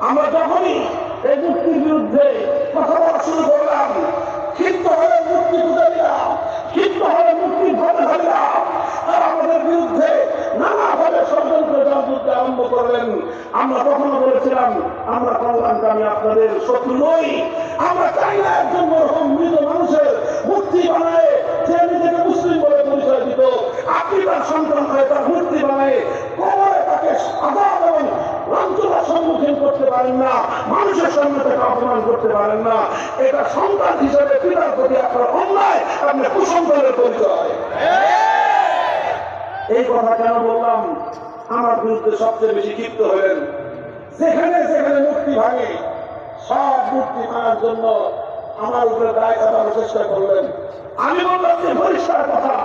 আমরা যখনই এই মুক্তির বিরুদ্ধে কথা বলা শুরু করলাম, ক্ষিপ্ত হলে মুক্তি দিলাম ক্ষিপ্ত হলে মুক্তি ধরে ধরলাম আর আমাদের বিরুদ্ধে নানাভাবে ষড়যন্ত্র যুদ্ধ আরম্ভ করলেন। আমরা কখনো বলেছিলাম, আমরা কল্যাণকামী আপনাদের শত্রু নই, আমরা চাই না একজন মরহম মৃত মানুষের মূর্তি বানায় সে নিজেকে মুসলিম বলে পরিচয় দিত আপনি তার সন্তান হয়ে তার মূর্তি বানায় কবরে তাকে আজাদ এবং লাঞ্ছনার সম্মুখীন করতে পারেন না, মানুষের সামনে তাকে অপমান করতে পারেন না। এটা সন্তান হিসেবে পিতার প্রতি আপনার অন্যায় আপনার কুসন্তানের পরিচয়। এই কথা কেন বললাম? আমার বিরুদ্ধে সবচেয়ে বেশি ক্ষিপ্ত হলেন। যেখানে যেখানে মূর্তি ভাঙে, সব মুক্তি ভাঙার জন্য আমার উপরে দায় চাপানোর চেষ্টা করলেন। আমি বললাম যে, পরিষ্কার কথা।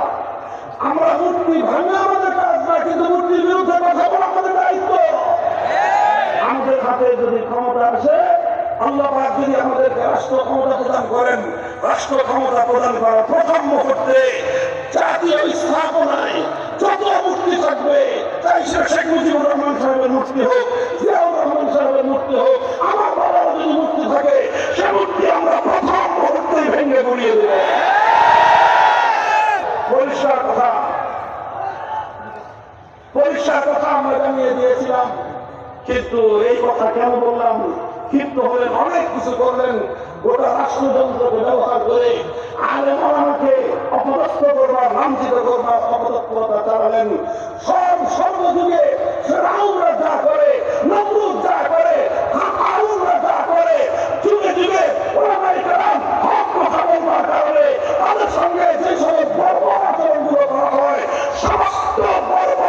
আমরা মূর্তি ভাঙা আমাদের কাজ না কিন্তু মূর্তির বিরুদ্ধে কথা বলা আমাদের যদি ক্ষমতা আসে, আল্লাহ যদি আমাদেরকে রাষ্ট্র ক্ষমতা প্রদান করেন, রাষ্ট্র ক্ষমতা প্রদান করার প্রথম মুহূর্তে জাতীয় স্থাপনায় যত মূর্তি থাকবে, তাই সে শেখ মুজিবুর রহমান সাহেবের মূর্তি হোক, জিয়াউর রহমান সাহেবের মূর্তি হোক, আমার বাবার যদি মূর্তি থাকে, সে মূর্তি আমরা প্রথম মুহূর্তেই ভেঙে গুড়িয়ে দেব। পরিষ্কার কথা। পরিষ্কার কথা আমরা জানিয়ে দিয়েছিলাম। কিন্তু এই কথা কেন বললাম? কিন্তু হলেন অনেক কিছু করলেন। গোটা রাষ্ট্রযন্ত্রকে ব্যবহার করে আলেমাকে অপদস্থ করবার, লাঞ্ছিত করবার অপদক্ষতা চালালেন। সব সর্বযুগে রাহুলরা যা করে, নমরুদ যা করে আরুলরা যা করে, যুগে যুগে ওরামাই কারণ হক কথা বলবার কারণে তাদের সঙ্গে যে সব বর্ব আচরণগুলো করা হয়, সমস্ত বর্ব